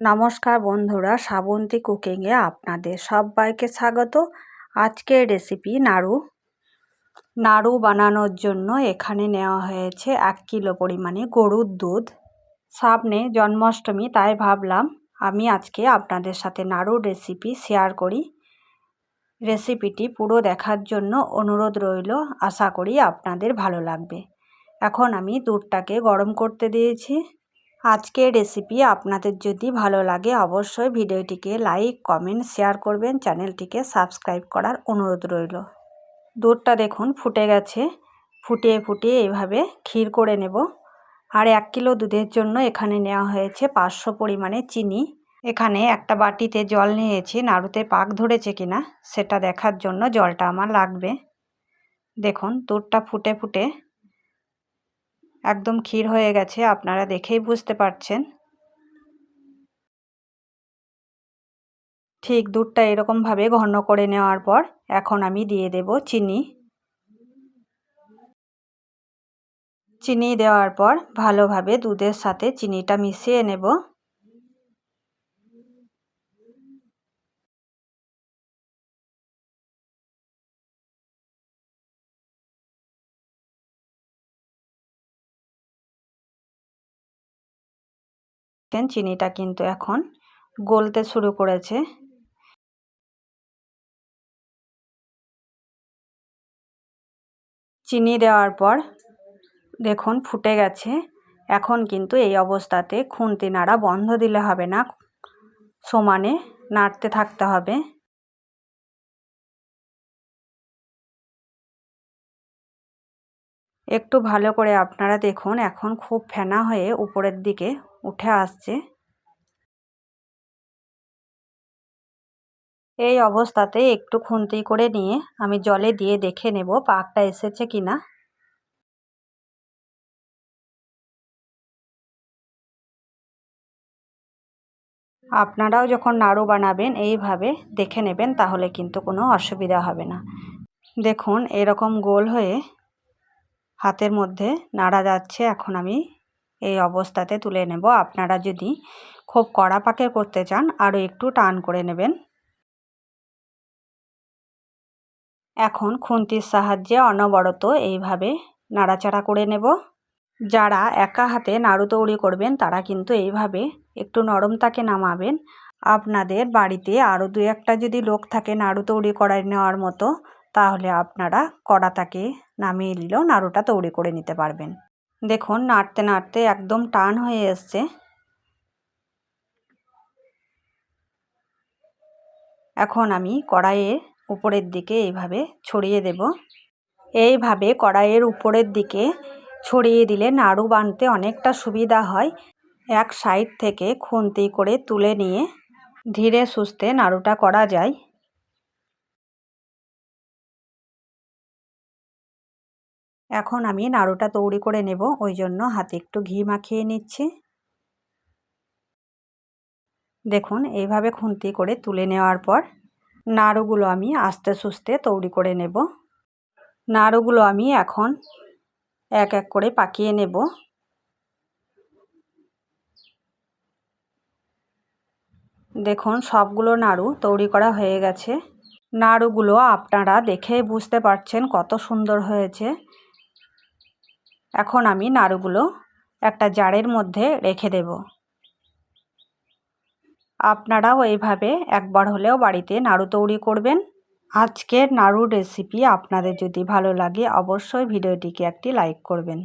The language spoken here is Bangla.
নমস্কার বন্ধুরা, শ্রাবন্তী কুকিংয়ে আপনাদের সবাইকে স্বাগত। আজকের রেসিপি নাড়ু। নাড়ু বানানোর জন্য এখানে নেওয়া হয়েছে এক কিলো পরিমাণে গরুর দুধ। সামনে জন্মাষ্টমী, তাই ভাবলাম আমি আজকে আপনাদের সাথে নাড়ুর রেসিপি শেয়ার করি। রেসিপিটি পুরো দেখার জন্য অনুরোধ রইল, আশা করি আপনাদের ভালো লাগবে। এখন আমি দুধটাকে গরম করতে দিয়েছি। আজকের রেসিপি আপনাদের যদি ভালো লাগে অবশ্যই ভিডিওটিকে লাইক কমেন্ট শেয়ার করবেন। চ্যানেলটিকে সাবস্ক্রাইব করার অনুরোধ রইল। দুধটা দেখুন ফুটে গেছে। ফুটিয়ে ফুটিয়ে এভাবে ক্ষীর করে নেব। আর এক কিলো দুধের জন্য এখানে নেওয়া হয়েছে পাঁচশো পরিমাণে চিনি। এখানে একটা বাটিতে জল নিয়েছি। নাড়ুতে পাক ধরেছে কিনা, সেটা দেখার জন্য জলটা আমার লাগবে। দেখুন, দুধটা ফুটে ফুটে একদম ক্ষীর হয়ে গেছে, আপনারা দেখেই বুঝতে পারছেন। ঠিক দুধটা এরকমভাবে ঘন করে নেওয়ার পর এখন আমি দিয়ে দেব চিনি। চিনি দেওয়ার পর ভালোভাবে দুধের সাথে চিনিটা মিশিয়ে নেব। চিনিটা কিন্তু এখন গলতে শুরু করেছে। চিনি দেওয়ার পর দেখুন ফুটে গেছে। এখন কিন্তু এই অবস্থাতে খুন্তি নাড়া বন্ধ দিলে হবে না। সমানে নাড়তে থাকতে হবে। একটু ভালো করে আপনারা দেখুন, এখন খুব ফেনা হয়ে উপরের দিকে উঠে আসছে। এই অবস্থাতে একটু খুন্তি করে নিয়ে আমি জলে দিয়ে দেখে নেব পাকটা এসেছে কি না আপনারাও যখন নাড়ু বানাবেন এইভাবে দেখে নেবেন, তাহলে কিন্তু কোনো অসুবিধা হবে না। দেখুন, এরকম গোল হয়ে হাতের মধ্যে নাড়া যাচ্ছে, এখন আমি এই অবস্থাতে তুলে নেব। আপনারা যদি খুব কড়া পাকে করতে চান, আরও একটু টান করে নেবেন। এখন খুন্তির সাহায্যে অনবরত এইভাবে নাড়াচাড়া করে নেব। যারা একা হাতে নাড়ু তৈরি করবেন, তারা কিন্তু এইভাবে একটু নরম তাকে নামাবেন। আপনাদের বাড়িতে আরও দু একটা যদি লোক থাকে নাড়ু তৈরি করায় নেওয়ার মতো তাহলে আপনারা কড়াটাকে নামিয়ে নিলেও নাড়ুটা তৈরি করে নিতে পারবেন। দেখুন, নাড়তে নাড়তে একদম টান হয়ে এসছে। এখন আমি কড়াইয়ের উপরের দিকে এইভাবে ছড়িয়ে দেব। এইভাবে কড়াইয়ের উপরের দিকে ছড়িয়ে দিলে নাড়ু বানতে অনেকটা সুবিধা হয়। এক সাইড থেকে খুন্তি করে তুলে নিয়ে ধীরে সুস্থে নাড়ুটা করা যায়। এখন আমি নাড়ুটা তৈরি করে নেব, ওই জন্য হাতে একটু ঘি মাখিয়ে নিচ্ছি। দেখুন, এইভাবে খুন্তি করে তুলে নেওয়ার পর নাড়ুগুলো আমি আস্তে সুস্তে তৈরি করে নেব। নাড়ুগুলো আমি এখন এক এক করে পাকিয়ে নেব। দেখুন, সবগুলো নাড়ু তৈরি করা হয়ে গেছে। নাড়ুগুলো আপনারা দেখে বুঝতে পারছেন কত সুন্দর হয়েছে। এখন আমি নাড়ুগুলো একটা জারের মধ্যে রেখে দেব। আপনারাও এইভাবে একবার হলেও বাড়িতে নাড়ু তৈরি করবেন। আজকের নাড়ুর রেসিপি আপনাদের যদি ভালো লাগে, অবশ্যই ভিডিওটিকে একটি লাইক করবেন।